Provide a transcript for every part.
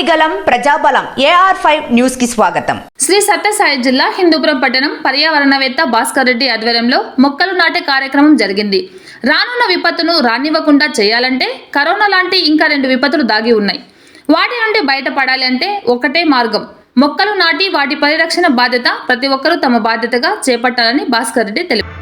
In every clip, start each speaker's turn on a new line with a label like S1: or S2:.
S1: గలం ప్రజాబలం AR five న్యూస్కి స్వాగతం.
S2: శ్రీ సత్యసాయి జిల్లా హిందూపురం పట్టణం పర్యావరణవేత్త భాస్కర్ రెడ్డి ఆధ్వర్యంలో మొక్కలు నాటే కార్యక్రమం జరిగింది. రానున్న విపత్తును రానివ్వకుండా చేయాలంటే కరోనా లాంటి ఇంకా రెండు విపత్తులు దాగి ఉన్నాయి. వాటి నుండి బయటపడాలి అంటే ఒకటే మార్గం. మొక్కలు నాటి వాటి పరిరక్షణ బాధ్యత ప్రతి ఒక్కరూ తమ బాధ్యతగా చేపట్టాలని భాస్కర్ రెడ్డి తెలిపారు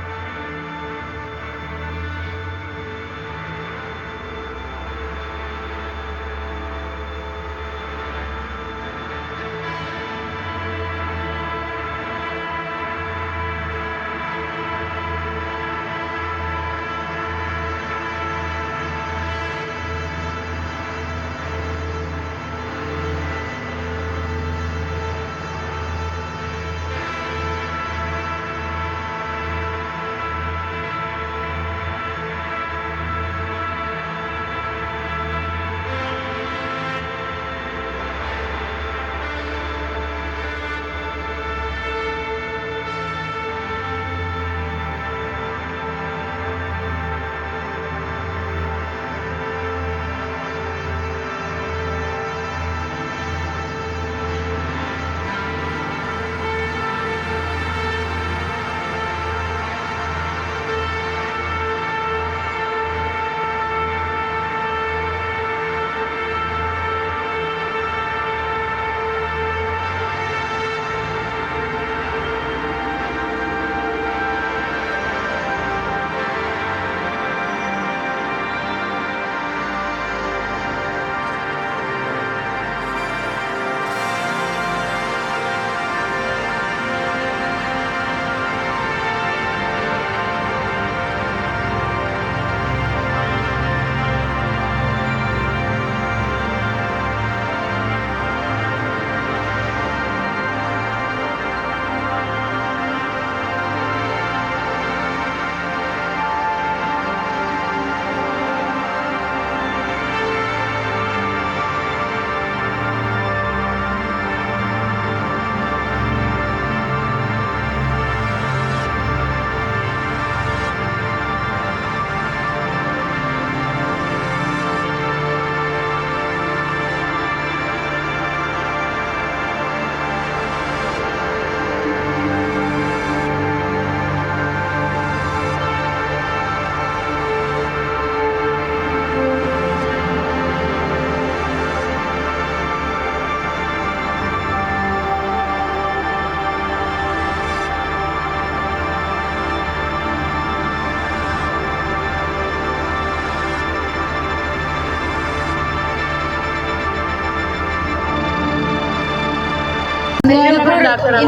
S3: Good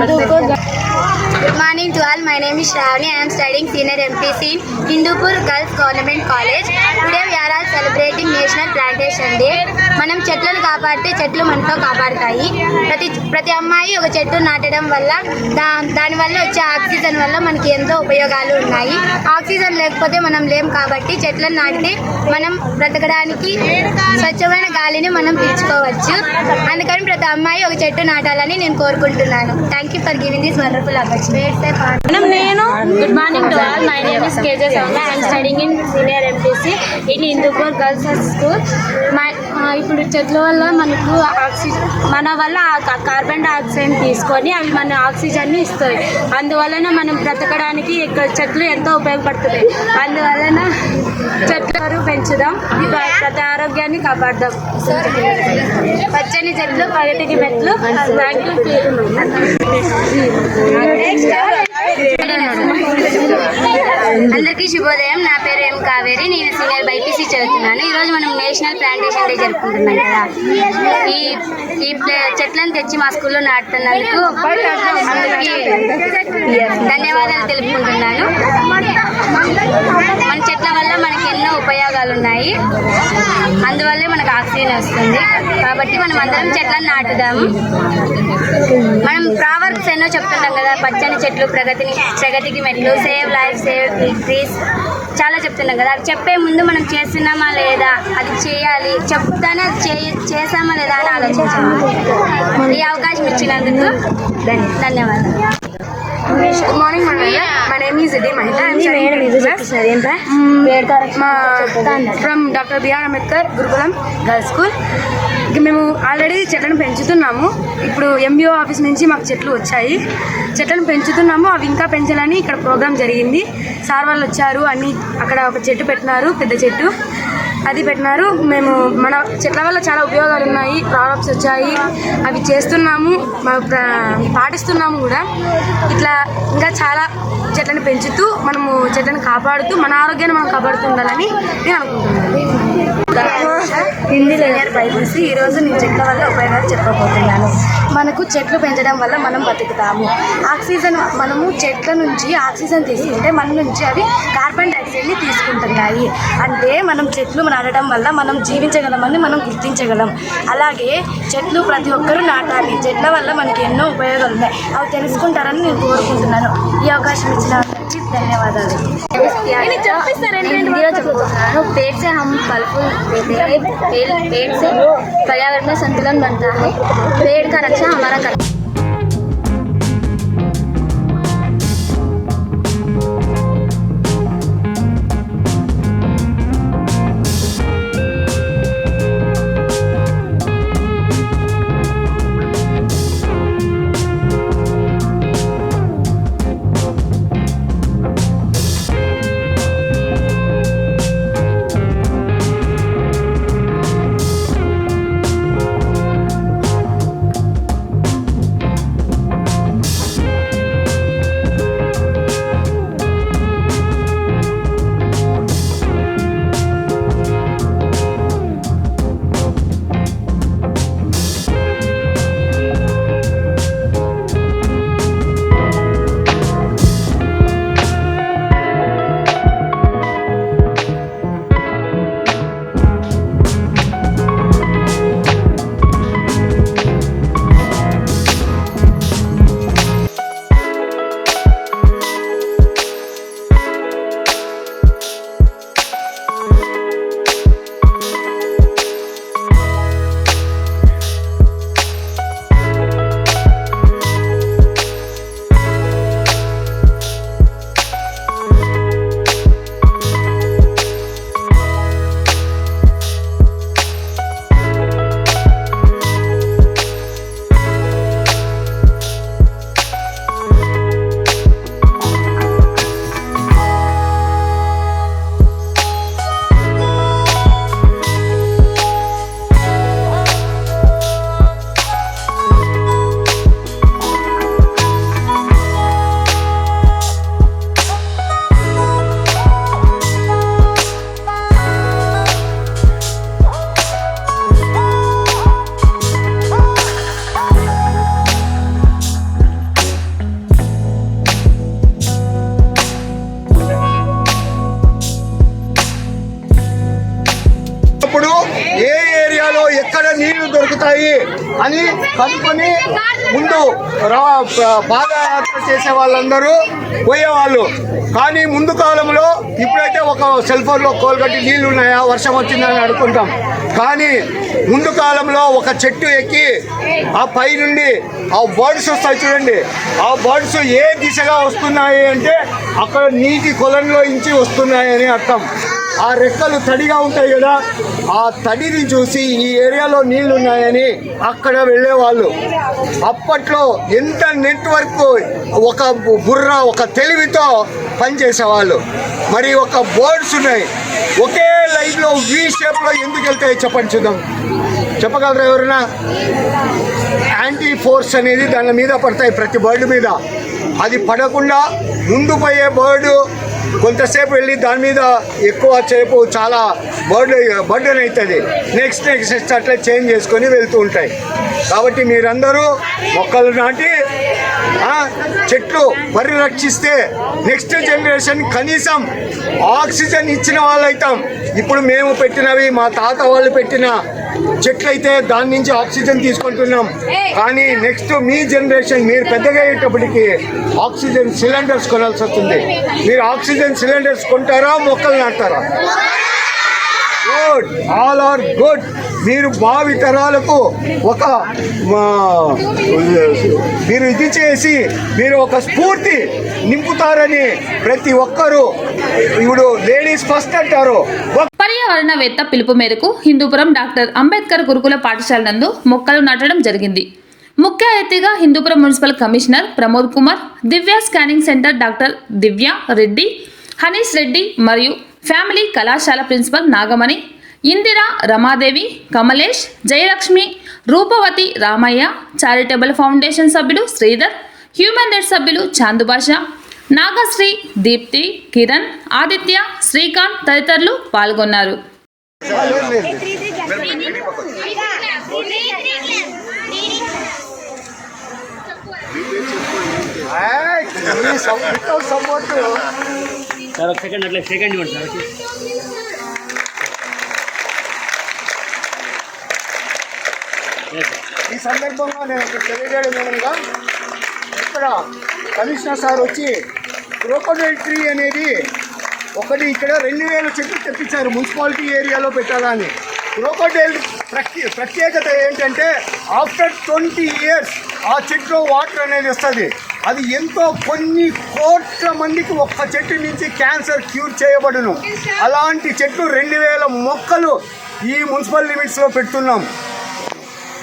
S3: morning to all. My name is Shravani. I am studying senior MPC in Hindupur Girls Government College. Today are are celebrating national plantation day మనం చెట్లను కాపాడితే చెట్లు మనతో కాపాడతాయి. ప్రతి ప్రతి అమ్మాయి ఒక చెట్టు నాటడం వల్ల దా దాని వల్ల వచ్చే ఆక్సిజన్ వల్ల మనకి ఎంతో ఉపయోగాలు ఉన్నాయి. ఆక్సిజన్ లేకపోతే మనం లేం కాబట్టి చెట్లను నాటితే మనం బ్రతకడానికి స్వచ్ఛమైన గాలిని మనం పీల్చుకోవచ్చు. అందుకని ప్రతి అమ్మాయి ఒక చెట్టు నాటాలని నేను కోరుకుంటున్నాను. Thank you for giving this wonderful opportunity
S4: నేను good morning to all my name is KJ Soumya I'm studying in senior MPC in Hindupur girls high school. ఇప్పుడు చెట్ల వల్ల మనకు ఆక్సిజన్ మన వల్ల కార్బన్ డైఆక్సైడ్ తీసుకొని అవి మన ఆక్సిజన్ని ఇస్తాయి. అందువలన మనం బ్రతకడానికి ఇక్కడ చెట్లు ఎంతో ఉపయోగపడుతున్నాయి. అందువలన చెట్లు పెంచుదాం. ప్రతి ఆరోగ్యాన్ని కాపాడదాం. పచ్చని చెట్లు పగటికి మెట్లు థ్యాంక్
S3: అందరికీ శుభోదయం. నేషనల్ ప్లాంటేషన్ డే జరుపుకుంటున్నాం కదా. ఈ ఈ చెట్లను తెచ్చి మా స్కూల్లో నాటుతున్నందుకు అందరికీ ధన్యవాదాలు తెలుపుకుంటున్నాను మన చెట్ల వల్ల మనకి ఎన్నో ఉపయోగాలు ఉన్నాయి అందువల్లే మనకు ఆక్సిజన్ వస్తుంది. కాబట్టి మనం అందరం చెట్లను నాటుదాము మనం ప్రావర్బ్స్ ఎన్నో చెప్తుంటాం కదా పచ్చని చెట్లు ప్రగతిని ప్రగతికి మెట్లు సేవ్ లైఫ్ సేవ్ ట్రీస్ చాలా చెప్తున్నాం కదా. అది చెప్పే ముందు మనం చేస్తున్నామా లేదా అది చేయాలి చెప్తానే అది చే చేసామా లేదా అని ఆలోచించాలి. ఈ అవకాశం ఇచ్చినందుకు ధన్యవాదాలు.
S5: Good morning madam my name is D మహిళ మా from doctor BR Ambedkar Gurukulam girls school ఇక మేము ఆల్రెడీ చెట్లను పెంచుతున్నాము. ఇప్పుడు ఎంబీఓ ఆఫీస్ నుంచి మాకు చెట్లు వచ్చాయి. చెట్లను పెంచుతున్నాము. అవి ఇంకా పెంచాలని ఇక్కడ ప్రోగ్రామ్ జరిగింది. సార్ వాళ్ళు వచ్చారు. అన్ని అక్కడ ఒక చెట్టు పెట్టినారు. పెద్ద చెట్టు. అది పెట్టినారు. మేము మన చెట్ల వల్ల చాలా ఉపయోగాలు ఉన్నాయి. ప్రాబ్లమ్స్ వచ్చాయి. అవి చేస్తున్నాము. పాటిస్తున్నాము కూడా. ఇట్లా ఇంకా చాలా చెట్లను పెంచుతూ మనము చెట్లను కాపాడుతూ మన ఆరోగ్యాన్ని మనం కాపాడుతుండాలని నేను అనుకుంటున్నాను. హిందీలో లేయర్ ఈరోజు నేను చెట్ల వల్ల ఉపయోగాలు చెప్పబోతున్నాను. మనకు చెట్లు పెంచడం వల్ల మనం బతుకుతాము. ఆక్సిజన్ మనము చెట్ల నుంచి ఆక్సిజన్ తీసుకుంటే మన నుంచి అవి కార్బన్ డైఆక్సైడ్ని తీసుకుంటున్నాయి. అంటే మనం చెట్లు నాటడం వల్ల మనం జీవించగలమని మనం గుర్తించగలం. అలాగే చెట్లు ప్రతి ఒక్కరూ నాటాలి. చెట్ల వల్ల మనకి ఎన్నో ఉపయోగాలు ఉన్నాయి. అవి తెలుసుకుంటారని నేను కోరుకుంటున్నాను. ఈ అవకాశం ఇచ్చిన ధన్యవాదాలు.
S3: रहा हूँ पेड़ से, हम फल फूल देते हैं। पेड़ पेड़ से पर्यावरण में संतुलन बनता है। पेड़ का रक्षा हमारा
S6: करता పాదయాత్ర చేసే వాళ్ళందరూ పోయేవాళ్ళు. కానీ ముందు కాలంలో ఇప్పుడైతే ఒక సెల్ ఫోన్లో కోల్గట్టి నీళ్ళు ఉన్నాయా? వర్షం వచ్చిందని అనుకుంటాం. కానీ ముందు కాలంలో ఒక చెట్టు ఎక్కి ఆ పై నుండి ఆ బర్డ్స్ వస్తాయి చూడండి. ఆ బర్డ్స్ ఏ దిశగా వస్తున్నాయి అంటే అక్కడ నీటి కొలంలో ఇంచి వస్తున్నాయని అర్థం. ఆ రెక్కలు తడిగా ఉంటాయి కదా ఆ తడిని చూసి ఈ ఏరియాలో నీళ్ళు ఉన్నాయని అక్కడ వెళ్ళేవాళ్ళు. అప్పట్లో ఎంత నెట్వర్క్ ఒక బుర్ర ఒక తెలివితో పనిచేసేవాళ్ళు. మరి ఒక బోర్డ్స్ ఉన్నాయి. ఒకే లైన్లో వి షేప్లో ఎందుకు వెళ్తాయి చెప్పండి చూద్దాం. చెప్పగలరా ఎవరైనా యాంటీ ఫోర్స్ అనేది దాని మీద పడతాయి ప్రతి బర్డ్ మీద. అది పడకుండా ముందు పోయే బర్డు కొంతసేపు వెళ్ళి దాని మీద ఎక్కువ సేపు చాలా బర్డ్ బర్డెన్ అవుతుంది. నెక్స్ట్ నెక్స్ట్ అట్లా చేంజ్ చేసుకొని వెళ్తూ ఉంటాయి. కాబట్టి మీరందరూ మొక్కలు నాటి చెట్లు పరిరక్షిస్తే నెక్స్ట్ జనరేషన్ కనీసం ఆక్సిజన్ ఇచ్చిన వాళ్ళైతాం. ఇప్పుడు మేము పెట్టినవి మా తాత వాళ్ళు పెట్టిన చెట్లయితే దాని నుంచి ఆక్సిజన్ తీసుకుంటున్నాం. కానీ నెక్స్ట్ మీ జనరేషన్ మీరు పెద్దగా అయ్యేటప్పటికి ఆక్సిజన్ సిలిండర్స్ కొనాల్సి వస్తుంది. మీరు ఆక్సిజన్ సిలిండర్స్ కొంటారా మొక్కలు నాటారా? గుడ్ ఆల్ ఆర్ గుడ్ మీరు భావి తరాలకు ఒక మీరు ఇది చేసి మీరు ఒక స్ఫూర్తి నింపుతారని ప్రతి ఒక్కరూ ఇప్పుడు లేడీస్ ఫస్ట్ అంటారు.
S2: పర్యావరణవేత్త పిలుపు మేరకు హిందూపురం డాక్టర్ అంబేద్కర్ గురుకుల పాఠశాల నందు మొక్కలు నాటడం జరిగింది. ముఖ్య అతిథిగా Hindupuram municipal commissioner Pramod Kumar Divya scanning centre doctor Divya Reddy Hanish Reddy మరియు ఫ్యామిలీ కళాశాల principal Nagamani Indira Ramadevi Kamalesh Jayalakshmi Rupavathi Ramaiah charitable foundation సభ్యులు శ్రీధర్ హ్యూమన్ రైట్స్ సభ్యులు చాందుబాషా నాగశ్రీ దీప్తి కిరణ్ ఆదిత్య శ్రీకాంత్ తదితరులు పాల్గొన్నారు.
S6: సపోర్ట్
S7: సార్ ఒక సెకండ్ అట్లా సెకండ్ ఇవ్వండి సార్
S6: ఈ సందర్భంగా నేను తెలియజేయడం ఏమనగా ఇక్కడ కమిషనర్ సార్ వచ్చి క్రోకోడైల్ ట్రీ అనేది ఒకటి ఇక్కడ రెండు వేల చెట్లు తెప్పించారు మున్సిపాలిటీ ఏరియాలో పెట్టాలని. క్రోకోడైల్ ప్రత్యే ప్రత్యేకత ఏంటంటే ఆఫ్టర్ ట్వంటీ ఇయర్స్ ఆ చెట్లో వాటర్ అనేది వస్తుంది. అది ఎంతో కొన్ని కోట్ల మందికి ఒక్క చెట్టు నుంచి క్యాన్సర్ క్యూర్ చేయబడును. అలాంటి చెట్లు రెండు వేల మొక్కలు ఈ మున్సిపల్ లిమిట్స్లో పెడుతున్నాం.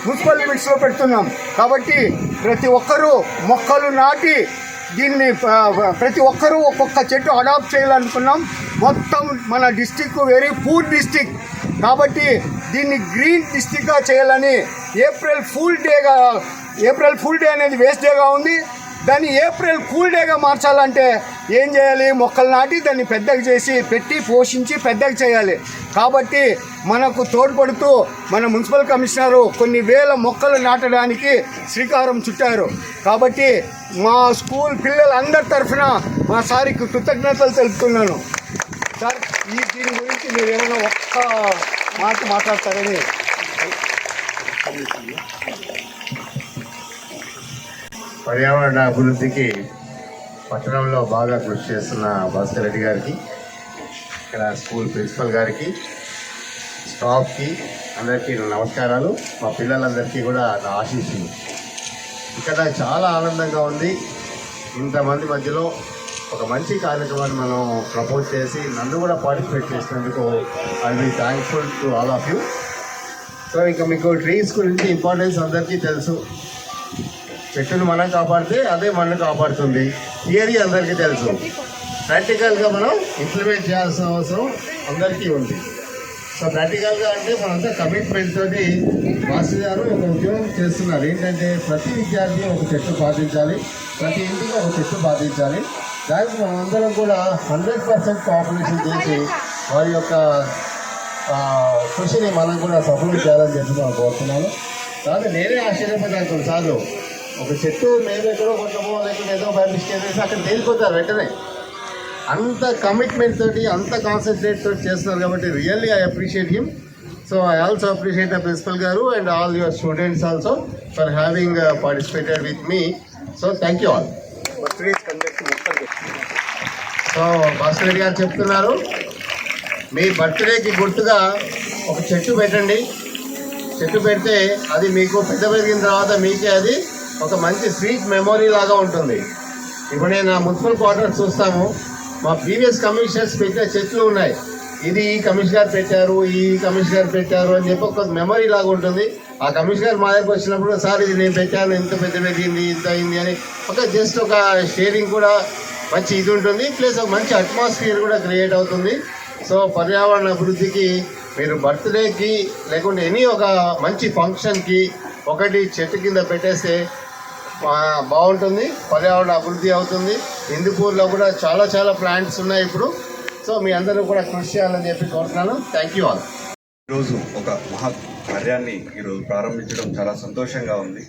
S6: మున్సిపల్ లిమిట్స్లో పెడుతున్నాం. కాబట్టి ప్రతి ఒక్కరూ మొక్కలు నాటి దీన్ని ప్రతి ఒక్కరూ ఒక్కొక్క చెట్టు అడాప్ట్ చేయాలనుకున్నాం. మొత్తం మన డిస్టిక్ వెరీ పూర్ డిస్టిక్ కాబట్టి దీన్ని గ్రీన్ డిస్టిక్గా చేయాలని ఏప్రిల్ ఫుల్ డేగా ఏప్రిల్ ఫుల్ డే అనేది వేస్ట్ డేగా ఉంది. దాన్ని ఏప్రిల్ కూల్ డేగా మార్చాలంటే ఏం చేయాలి? మొక్కలు నాటి దాన్ని పెద్దగా చేసి పెట్టి పోషించి పెద్దగా చేయాలి. కాబట్టి మనకు తోడ్పడుతూ మన మున్సిపల్ కమిషనరు కొన్ని వేల మొక్కలు నాటడానికి శ్రీకారం చుట్టారు. కాబట్టి మా స్కూల్ పిల్లలందరి తరఫున మా సారికి కృతజ్ఞతలు తెలుపుతున్నాను. సార్ ఈ దీని గురించి మీరు ఏమైనా ఒక్క మాట మాట్లాడతారని
S8: పర్యావరణ అభివృద్ధికి పట్టణంలో బాగా కృషి చేస్తున్న భాస్కర్ రెడ్డి గారికి ఇక్కడ స్కూల్ ప్రిన్సిపల్ గారికి స్టాఫ్కి అందరికీ నమస్కారాలు. మా పిల్లలందరికీ కూడా నా ఆశీస్సులు. ఇక్కడ నాకు చాలా ఆనందంగా ఉంది. ఇంతమంది మధ్యలో ఒక మంచి కార్యక్రమాన్ని మనం ప్రపోజ్ చేసి నన్ను కూడా పార్టిసిపేట్ చేసినందుకు I be thankful to all of you so ఇంకా మీకు ట్రీస్ గురించి ఇంపార్టెన్స్ అందరికీ తెలుసు. చెట్టును మనం కాపాడితే అదే మనల్ని కాపాడుతుంది. థియరీ అందరికీ తెలుసు. ప్రాక్టికల్గా మనం ఇంప్లిమెంట్ చేయాల్సిన అవసరం అందరికీ ఉంది. సో ప్రాక్టికల్గా అంటే మనంతా కమిట్మెంట్ తోటి మాస్టర్ గారు ఒక ఉద్యోగం చేస్తున్నారు. ఏంటంటే ప్రతి విద్యార్థి ఒక చెట్టు పాటించాలి. ప్రతి ఇంటికి ఒక చెట్టు పాటించాలి. దానికి మనందరం కూడా హండ్రెడ్ పర్సెంట్ కోఆపరేషన్ చేసి వారి యొక్క కృషిని మనం కూడా సఫలం చేయాలని చెప్పి మనం కోరుతున్నాను. కాదు నేనే ఆశ్చర్యపోతాను కొన్నిసార్లు. ఒక చెట్టు మేము ఎక్కడో కొట్టమో లేకపోతే ఏదో బై మిస్టేక్ చేసి అక్కడ తేలిపోతారు వెంటనే. అంత కమిట్మెంట్ తోటి అంత కాన్సన్ట్రేట్ తోటి చేస్తున్నారు కాబట్టి really I appreciate him so I also appreciate the principal గారు and all your students also for having participated with me so thank you all so Bhaskar గారు చెప్తున్నారు మీ బర్త్డేకి గుర్తుగా ఒక చెట్టు పెట్టండి. చెట్టు పెడితే అది మీకు పెద్ద పెరిగిన తర్వాత మీకే అది ఒక మంచి స్వీట్ మెమొరీ లాగా ఉంటుంది. ఇప్పుడు నేను నా మున్సిపల్ క్వార్టర్స్ చూస్తాము. మా ప్రీవియస్ కమిషనర్స్ పెట్టిన చెట్లు ఉన్నాయి. ఇది ఈ కమిషనర్ పెట్టారు ఈ కమిషనర్ పెట్టారు అని చెప్పి ఒక మెమరీ లాగా ఉంటుంది. ఆ కమిషనర్ మా దగ్గరకు వచ్చినప్పుడు సార్ ఇది నేను పెట్టాను ఇంత పెద్ద పెరిగింది ఇంత అయింది అని ఒక జస్ట్ ఒక షేరింగ్ కూడా మంచి ఇది ఉంటుంది. ప్లస్ ఒక మంచి అట్మాస్ఫియర్ కూడా క్రియేట్ అవుతుంది. సో పర్యావరణ అభివృద్ధికి మీరు బర్త్డేకి లేకుంటే ఎనీ ఒక మంచి ఫంక్షన్కి ఒకటి చెట్టు కింద పెట్టేస్తే బాగుంటుంది. పర్యావరణ అభివృద్ధి అవుతుంది. హిందూపూర్లో కూడా చాలా చాలా ప్లాంట్స్ ఉన్నాయి ఇప్పుడు. సో మీ అందరూ కూడా కృషి చేయాలని చెప్పి కోరుతున్నాను. థ్యాంక్ యూ ఆల్
S9: ఈరోజు ఒక మహా కార్యాన్ని ఈరోజు ప్రారంభించడం చాలా సంతోషంగా ఉంది.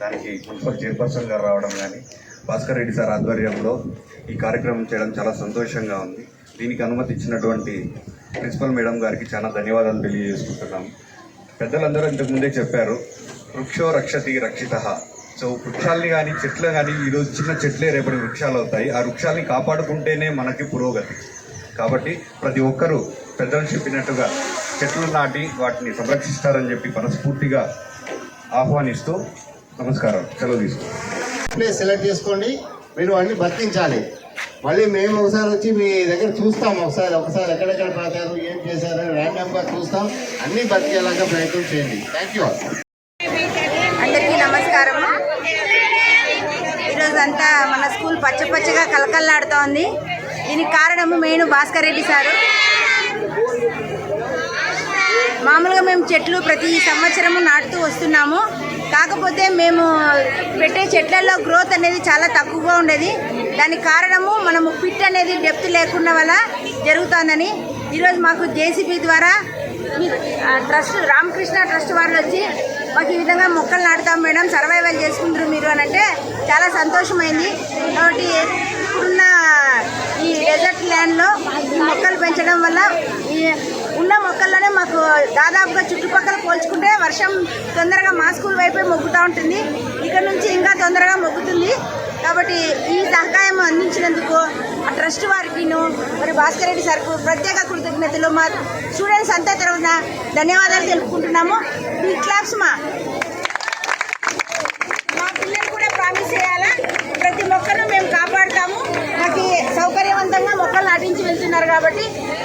S9: దానికి మున్సిపల్ చైర్పర్సన్ గారు రావడం కానీ భాస్కర్ రెడ్డి సార్ ఆధ్వర్యంలో ఈ కార్యక్రమం చేయడం చాలా సంతోషంగా ఉంది. దీనికి అనుమతి ఇచ్చినటువంటి ప్రిన్సిపల్ మేడం గారికి చాలా ధన్యవాదాలు తెలియజేసుకుంటున్నాము. పెద్దలందరూ ఇంతకుముందే చెప్పారు వృక్షో రక్షతి రక్షిత సో వృక్షాల్ని కానీ చెట్లు కానీ ఈరోజు చిన్న చెట్లే రేపటి వృక్షాలు అవుతాయి. ఆ వృక్షాలని కాపాడుకుంటేనే మనకి పురోగతి. కాబట్టి ప్రతి ఒక్కరూ పెద్దలు చెప్పినట్టుగా చెట్లు నాటి వాటిని సంరక్షిస్తారని చెప్పి మనస్ఫూర్తిగా ఆహ్వానిస్తూ నమస్కారం. సెలవు తీసుకుంటాం
S8: ప్లేస్ సెలెక్ట్ చేసుకోండి. మీరు అన్ని బతికించాలి మళ్ళీ మేము ఒకసారి వచ్చి మీ దగ్గర చూస్తాం. ఒకసారి ఒకసారి ఎక్కడెక్కడ పాతారు ఏం చేశారు ర్యాండమ్గా చూస్తాం. అన్నీ బతికేలాగా ప్రయత్నం చేయండి. థ్యాంక్ యూ
S10: అందరికీ నమస్కారం ఈరోజంతా మన స్కూల్ పచ్చ పచ్చగా కలకల్లాడుతోంది దీనికి కారణము మెయిన్ భాస్కర్ రెడ్డి సారు. మామూలుగా మేము చెట్లు ప్రతి సంవత్సరము నాటుతూ వస్తున్నాము. కాకపోతే మేము పెట్టే చెట్లలో గ్రోత్ అనేది చాలా తక్కువగా ఉండేది. దానికి కారణము మనము పిట్ అనేది డెప్త్ లేకుండా వల్ల జరుగుతుందని. ఈరోజు మాకు జేసీబీ ద్వారా ట్రస్ట్ రామకృష్ణ ట్రస్ట్ వాళ్ళు వచ్చి మాకు ఈ విధంగా మొక్కలు నాటుతాం మేడం సర్వైవల్ చేసుకుంటారు మీరు అని అంటే చాలా సంతోషమైంది. కాబట్టి ఇప్పుడున్న ఈ డెజర్ట్ ల్యాండ్లో మొక్కలు పెంచడం వల్ల ఈ ఉన్న మొక్కల్లోనే మాకు దాదాపుగా చుట్టుపక్కల పోల్చుకుంటే వర్షం తొందరగా మా స్కూల్ వైపే మొగ్గుతూ ఉంటుంది. ఇక్కడ నుంచి ఇంకా తొందరగా మొగ్గుతుంది. కాబట్టి ఈ సహకాయం అందించినందుకు ఆ ట్రస్ట్ వారికిను మరి భాస్కర్ రెడ్డి సార్కు ప్రత్యేక కృతజ్ఞతలు. మా స్టూడెంట్స్ అంతా తరఫున ధన్యవాదాలు తెలుపుకుంటున్నాము. ఈ క్లాప్స్ మా. మా పిల్లలు కూడా ప్రామిస్ చేయాలా? ప్రతి మొక్కను మేము కాపాడుతాము. మాకు సౌకర్యవంతంగా మొక్కలు నాటించి వెళ్తున్నారు కాబట్టి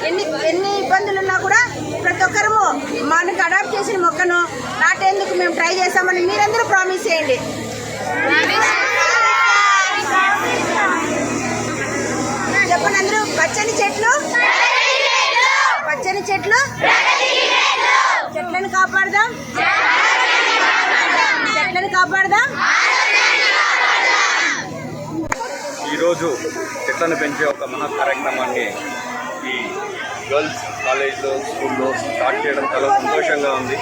S10: ఎన్ని ఎన్ని ఇబ్బందులు ఉన్నా కూడా ప్రతి ఒక్కరము మనకు అడాప్ట్ చేసిన మొక్కను నాటేందుకు మేము ట్రై చేస్తామని మీరందరూ ప్రామిస్ చేయండి. చెప్పండి అందరూ పచ్చని చెట్లు? పచ్చని చెట్లు? చెట్లను కాపాడదాం. చెట్లను కాపాడదాం.
S9: ఈరోజు చెట్లను పెంచే ఒక మహా కార్యక్రమాన్ని ఈ గర్ల్స్ కాలేజ్లో స్కూల్లో స్టార్ట్ చేయడం చాలా సంతోషంగా ఉంది.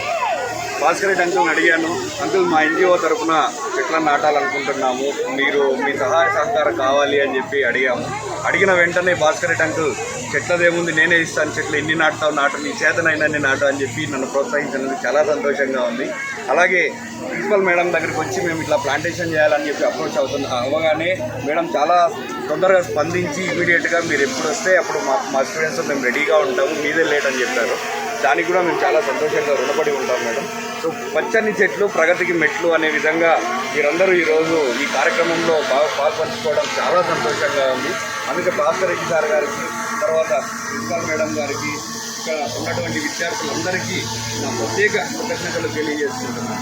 S9: భాస్కర్ రెడ్డి అంకుల్ని అడిగాను అంకుల్ మా ఎన్జిఓ తరఫున చెట్లను నాటాలనుకుంటున్నాము. మీరు మీ సహాయ సహకారం కావాలి అని చెప్పి అడిగాము. అడిగిన వెంటనే భాస్కర్ రెడ్డి అంకుల్ చెట్లదేముంది నేనే ఇస్తాను చెట్లు ఎన్ని నాటుతావు నాటు నీ చేతనైనా నేను నాటు అని చెప్పి నన్ను ప్రోత్సహించినందుకు చాలా సంతోషంగా ఉంది. అలాగే ప్రిన్సిపల్ మేడం దగ్గరికి వచ్చి మేము ఇట్లా ప్లాంటేషన్ చేయాలని చెప్పి అప్రోచ్ అవుతుంది అవ్వగానే మేడం చాలా తొందరగా స్పందించి ఇమీడియట్గా మీరు ఎప్పుడు వస్తే అప్పుడు మా మా స్టూడెంట్స్ మేము రెడీగా ఉంటాము మీదే లేట్ అని చెప్పారు. దానికి కూడా మేము చాలా సంతోషంగా రుణపడి ఉంటాం మేడం. సో పచ్చని చెట్లు ప్రగతికి మెట్లు అనే విధంగా మీరందరూ ఈరోజు ఈ కార్యక్రమంలో బాగా పాల్పంచుకోవడం చాలా సంతోషంగా ఉంది. అందుకే భాస్కర్ రెడ్డి సార్ గారికి తర్వాత ప్రిన్సిపాల్ మేడం గారికి ఇక్కడ ఉన్నటువంటి విద్యార్థులందరికీ నా ప్రత్యేక కృతజ్ఞతలు తెలియజేస్తున్నాను.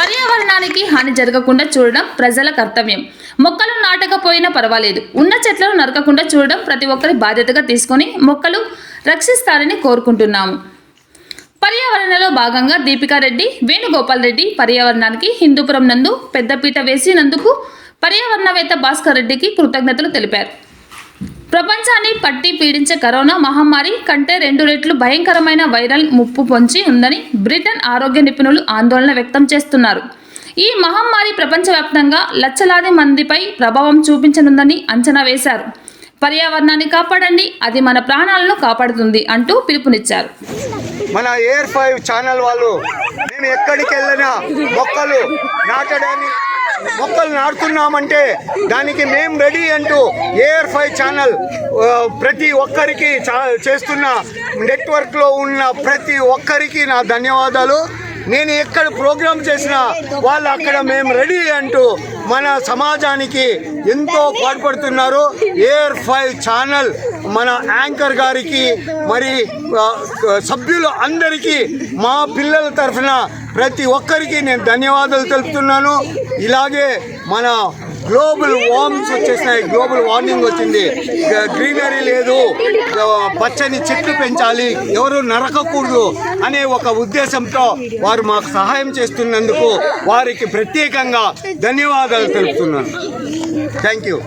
S2: పర్యావరణానికి హాని జరగకుండా చూడడం ప్రజల కర్తవ్యం. మొక్కలు నాటకపోయినా పర్వాలేదు. ఉన్న చెట్లను నరకకుండా చూడడం ప్రతి ఒక్కరి బాధ్యతగా తీసుకొని మొక్కలు రక్షిస్తారని కోరుకుంటున్నాము. పర్యావరణలో భాగంగా దీపికా రెడ్డి వేణుగోపాల్ రెడ్డి పర్యావరణానికి హిందూపురం నందు పెద్దపీట వేసినందుకు పర్యావరణవేత్త భాస్కర్ రెడ్డికి కృతజ్ఞతలు తెలిపారు. ప్రపంచాన్ని పట్టి పీడించే కరోనా మహమ్మారి కంటే రెండు రెట్లు భయంకరమైన వైరల్ ముప్పు పొంచి ఉందని బ్రిటన్ ఆరోగ్య నిపుణులు ఆందోళన వ్యక్తం చేస్తున్నారు. ఈ మహమ్మారి ప్రపంచవ్యాప్తంగా లక్షలాది మందిపై ప్రభావం చూపించనుందని అంచనా వేశారు. పర్యావరణాన్ని కాపాడండి అది మన ప్రాణాలను కాపాడుతుంది అంటూ పిలుపునిచ్చారు.
S6: మన ఎయిర్ ఫైవ్ ఛానల్ వాళ్ళు మేము ఎక్కడికి వెళ్ళినా మొక్కలు నాటడానికి మొక్కలు నాటుతున్నామంటే దానికి మేము రెడీ అంటూ ఎయిర్ ఫైవ్ ఛానల్ ప్రతి ఒక్కరికి చా- చేస్తున్న నెట్వర్క్లో ఉన్న ప్రతి ఒక్కరికి నా ధన్యవాదాలు. నేను ఎక్కడ ప్రోగ్రామ్ చేసినా వాళ్ళు అక్కడ మేము రెడీ అంటూ మన సమాజానికి ఎంతో పాటుపడుతున్నారు. ఎయిర్ ఫైవ్ ఛానల్ మన యాంకర్ గారికి మరి సభ్యులు అందరికీ మా పిల్లల తరఫున ప్రతి ఒక్కరికి నేను ధన్యవాదాలు తెలుపుతున్నాను. ఇలాగే మన గ్లోబల్ వార్మ్స్ వచ్చేసినాయి. గ్లోబల్ వార్మింగ్ వచ్చింది. గ్రీనరీ లేదు. పచ్చని చెట్లు పెంచాలి. ఎవరు నరకకూడదు అనే ఒక ఉద్దేశంతో వారు మాకు సహాయం చేస్తున్నందుకు వారికి ప్రత్యేకంగా ధన్యవాదాలు తెలుపుతున్నాను. Thank you